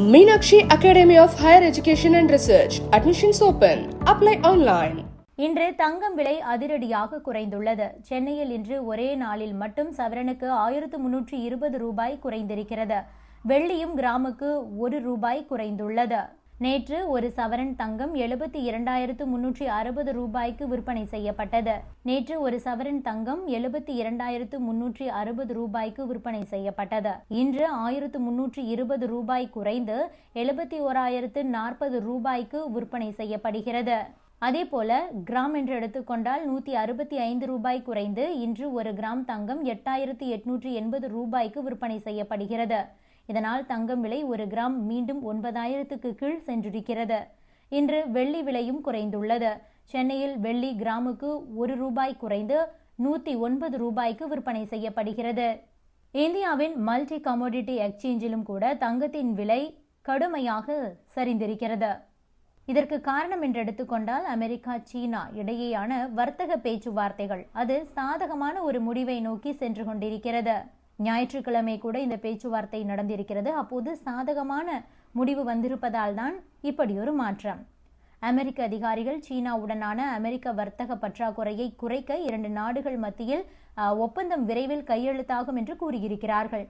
Meenakshi academy of higher education and research admissions open apply online இன்று தங்கம் விலை அதிரடியாக குறைந்துள்ளது. சென்னையில் இன்று ஒரே நாளில் மட்டும் சவரனுக்கு ஆயிரத்து முன்னூற்றி இருபது ரூபாய் குறைந்திருக்கிறது. வெள்ளியும் கிராமுக்கு ஒரு ரூபாய் குறைந்துள்ளது. நேற்று ஒரு சவரன் தங்கம் எழுபத்தி இரண்டாயிரத்து முன்னூற்றி அறுபது ரூபாய்க்கு விற்பனை செய்யப்பட்டது. நேற்று ஒரு சவரன் தங்கம் எழுபத்தி இரண்டாயிரத்து முன்னூற்றி அறுபது ரூபாய்க்கு விற்பனை செய்யப்பட்டது. இன்று ஆயிரத்து முன்னூற்றி இருபது ரூபாய் குறைந்து எழுபத்தி ஓராயிரத்து நாற்பது ரூபாய்க்கு விற்பனை செய்யப்படுகிறது. அதே போல கிராம் என்று எடுத்துக்கொண்டால் நூற்றி அறுபத்தி ஐந்து ரூபாய் குறைந்து இன்று ஒரு கிராம் தங்கம் எட்டாயிரத்தி எட்நூற்றி எண்பது ரூபாய்க்கு விற்பனை செய்யப்படுகிறது. இதனால் தங்கம் விலை ஒரு கிராம் மீண்டும் ஒன்பதாயிரத்துக்கு கீழ் சென்றிருக்கிறது. இன்று வெள்ளி விலையும் குறைந்துள்ளது. சென்னையில் வெள்ளி கிராமுக்கு ஒரு ரூபாய் குறைந்து நூற்றி ஒன்பது ரூபாய்க்கு விற்பனை செய்யப்படுகிறது. இந்தியாவின் மல்டி கமோடிட்டி எக்ஸ்சேஞ்சிலும் கூட தங்கத்தின் விலை கடுமையாக சரிந்திருக்கிறது. இதற்கு காரணம் என்று எடுத்துக்கொண்டால் அமெரிக்கா சீனா இடையேயான வர்த்தக பேச்சுவார்த்தைகள். அது சாதகமான ஒரு முடிவை நோக்கி சென்று கொண்டிருக்கிறது. ஞாயிற்றுக்கிழமை கூட இந்த பேச்சுவார்த்தை நடந்திருக்கிறது. அப்போது சாதகமான முடிவு வந்திருப்பதால் தான் இப்படி ஒரு மாற்றம். அமெரிக்க அதிகாரிகள் சீனாவுடனான அமெரிக்க வர்த்தக பற்றாக்குறையை குறைக்க இரண்டு நாடுகள் மத்தியில் ஒப்பந்தம் விரைவில் கையெழுத்தாகும் என்று கூறியிருக்கிறார்கள்.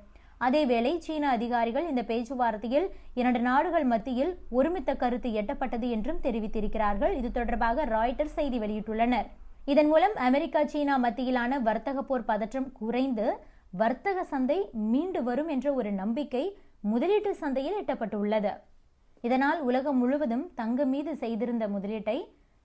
அதேவேளை சீன அதிகாரிகள் இந்த பேச்சுவார்த்தையில் இரண்டு நாடுகள் மத்தியில் ஒருமித்த கருத்து எட்டப்பட்டது என்றும் தெரிவித்திருக்கிறார்கள். இது தொடர்பாக ராய்டர் செய்தி வெளியிட்டுள்ளனர். இதன் மூலம் அமெரிக்கா சீனா மத்தியிலான வர்த்தக போர் பதற்றம் குறைந்து வர்த்தக சந்தை மீண்டு வரும் என்ற ஒரு நம்பிக்கை முதலீட்டு சந்தையில் எட்டப்பட்டுள்ளது. இதனால் உலகம் முழுவதும் தங்கம் மீது செய்திருந்த முதலீட்டை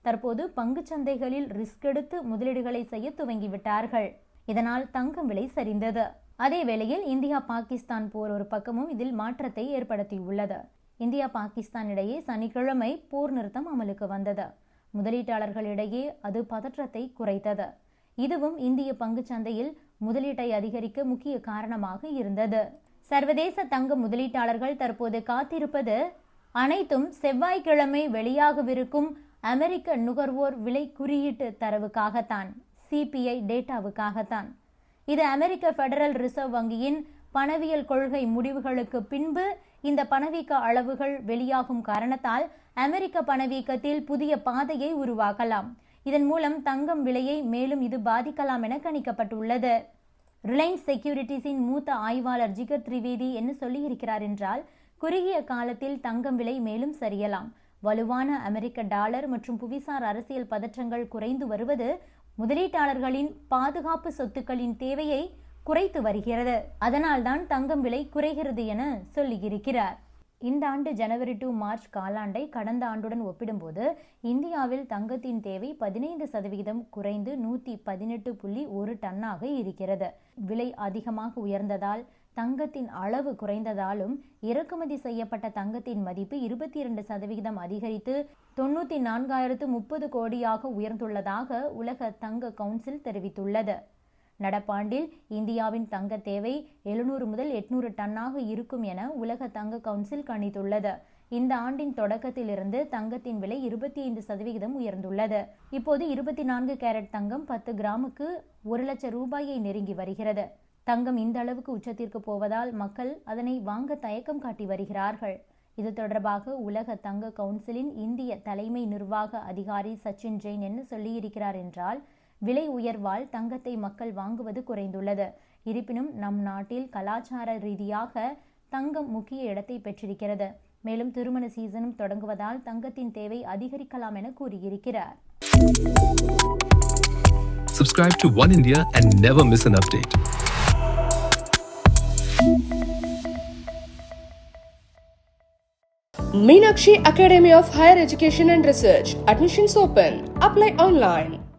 தற்போது பங்கு சந்தைகளில் ரிஸ்க் எடுத்து முதலீடுகளை செய்ய துவங்கிவிட்டார்கள். இதனால் தங்கம் விலை சரிந்தது. அதே வேளையில் இந்தியா பாகிஸ்தான் போர் ஒரு பக்கமும் இதில் மாற்றத்தை ஏற்படுத்தியுள்ளது. இந்தியா பாகிஸ்தான் இடையே சனிக்கிழமை போர் நிறுத்தம் அமலுக்கு வந்தது. முதலீட்டாளர்களிடையே அது பதற்றத்தை குறைத்தது. இதுவும் இந்திய பங்குச்சந்தையில் முதலீட்டை அதிகரிக்க முக்கிய காரணமாக இருந்தது. சர்வதேச தங்க முதலீட்டாளர்கள் தற்போது காத்திருப்பது அனைத்தும் செவ்வாய்க்கிழமை வெளியாகவிருக்கும் அமெரிக்க நுகர்வோர் விலை குறியீட்டு தரவுக்காகத்தான் சிபிஐ டேட்டாவுக்காகத்தான். இது அமெரிக்க ஃபெடரல் ரிசர்வ் வங்கியின் பணவியல் கொள்கை முடிவுகளுக்கு பின்பு இந்த பணவீக்க அளவுகள் வெளியாகும் காரணத்தால் அமெரிக்க பணவீக்கத்தில் புதிய பாதையை உருவாக்கலாம். இதன் மூலம் தங்கம் விலையை மேலும் இது பாதிக்கலாம் என கணிக்கப்பட்டுள்ளது. ரிலையன்ஸ் செக்யூரிட்டிஸின் மூத்த ஆய்வாளர் ஜிகர் திரிவேதி என்ன சொல்லியிருக்கிறார் என்றால் குறுகிய காலத்தில் தங்கம் விலை மேலும் சரியலாம். வலுவான அமெரிக்க டாலர் மற்றும் புவிசார் அரசியல் பதற்றங்கள் குறைந்து வருவது முதலீட்டாளர்களின் பாதுகாப்பு சொத்துக்களின் தேவையை குறைத்து வருகிறது. அதனால்தான் தங்கம் விலை குறைகிறது என சொல்லியிருக்கிறார். இந்த ஆண்டு ஜனவரி டு மார்ச் காலாண்டை கடந்த ஆண்டுடன் ஒப்பிடும்போது இந்தியாவில் தங்கத்தின் தேவை பதினைந்து சதவிகிதம் குறைந்து நூற்றி பதினெட்டு புள்ளி ஒரு டன்னாக இருக்கிறது. விலை அதிகமாக உயர்ந்ததால் தங்கத்தின் அளவு குறைந்ததாலும் இறக்குமதி செய்யப்பட்ட தங்கத்தின் மதிப்பு இருபத்தி இரண்டு சதவிகிதம் அதிகரித்து தொண்ணூற்றி நான்காயிரத்து முப்பது கோடியாக உயர்ந்துள்ளதாக உலக தங்க கவுன்சில் தெரிவித்துள்ளது. நடப்பாண்டில் இந்தியாவின் தங்க தேவை எழுநூறு முதல் எட்நூறு டன்னாக இருக்கும் என உலக தங்க கவுன்சில் கணித்துள்ளது. இந்த ஆண்டின் தொடக்கத்திலிருந்து தங்கத்தின் விலை இருபத்தி ஐந்து சதவிகிதம் உயர்ந்துள்ளது. இப்போது இருபத்தி நான்கு கேரட் தங்கம் பத்து கிராமுக்கு ஒரு லட்சம் ரூபாயை நெருங்கி வருகிறது. தங்கம் இந்த அளவுக்கு உச்சத்திற்கு போவதால் மக்கள் அதனை வாங்க தயக்கம் காட்டி வருகிறார்கள். இது தொடர்பாக உலக தங்க கவுன்சிலின் இந்திய தலைமை நிர்வாக அதிகாரி சச்சின் ஜெயின் என்ன சொல்லியிருக்கிறார் என்றால் விலை உயர்வால் தங்கத்தை மக்கள் வாங்குவது குறைந்துள்ளது இருப்பினும் நம் நாட்டில் கலாச்சார ரீதியாக தங்கம் முக்கிய இடத்தை பெற்றிருக்கிறது மேலும் திருமண சீசனும் தொடங்குவதால் தங்கத்தின் தேவை அதிகரிக்கலாம் என கூறியிருக்கிறார் Subscribe to One India and never miss an update. Meenakshi Academy of Higher Education and Research. Admissions open. Apply online.